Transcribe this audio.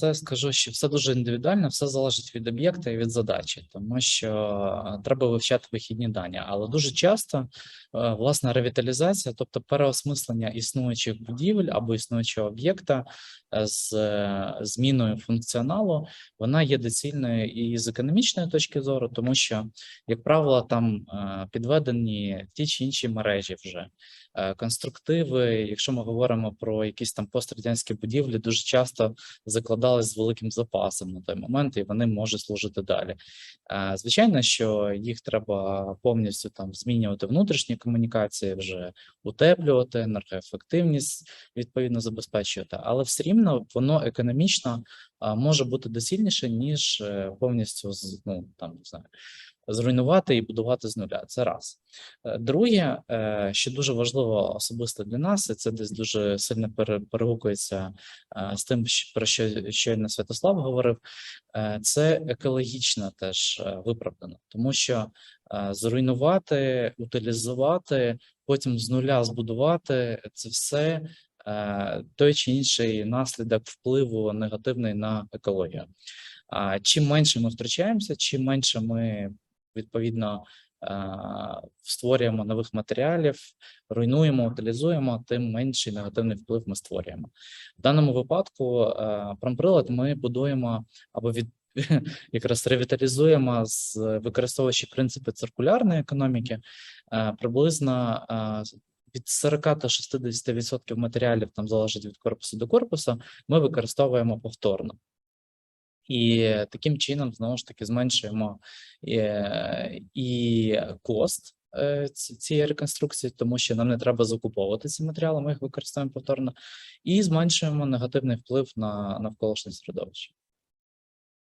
Це скажу, що все дуже індивідуально, все залежить від об'єкта і від задачі, тому що е, треба вивчати вихідні дані. Але дуже часто е, власне ревіталізація, тобто переосмислення існуючих будівель або існуючого об'єкта е, з зміною функціоналу, вона є доцільною і з економічної точки зору, тому що, як правило, там підведені ті чи інші мережі вже. Конструктиви, якщо ми говоримо про якісь там пострадянські будівлі, дуже часто закладались з великим запасом на той момент, і вони можуть служити далі. Звичайно, що їх треба повністю там змінювати внутрішні комунікації, вже утеплювати, енергоефективність відповідно забезпечувати, але все рівно воно економічно може бути доцільніше, ніж е, повністю ну, там, не знаю, зруйнувати і будувати з нуля. Це раз. Е, Друге, е, що дуже важливо особисто для нас, і це десь дуже сильно пере- перегукується з тим, про що щойно Святослав говорив, це екологічно теж виправдано, тому що зруйнувати, утилізувати, потім з нуля збудувати це все той чи інший наслідок впливу негативний на екологію. Чим менше ми втрачаємося, чим менше ми відповідно е, створюємо нових матеріалів, руйнуємо, утилізуємо, тим менший негативний вплив ми створюємо. В даному випадку е, промприлад ми будуємо або від якраз ревіталізуємо з використовуючи принципи циркулярної економіки, е, приблизно е, від 40 до 60% матеріалів там залежить від корпусу до корпусу, ми використовуємо повторно. І таким чином знову ж таки зменшуємо е, і кост е, цієї реконструкції, тому що нам не треба закуповувати ці матеріали, ми їх використовуємо повторно, і зменшуємо негативний вплив на навколишнє середовище.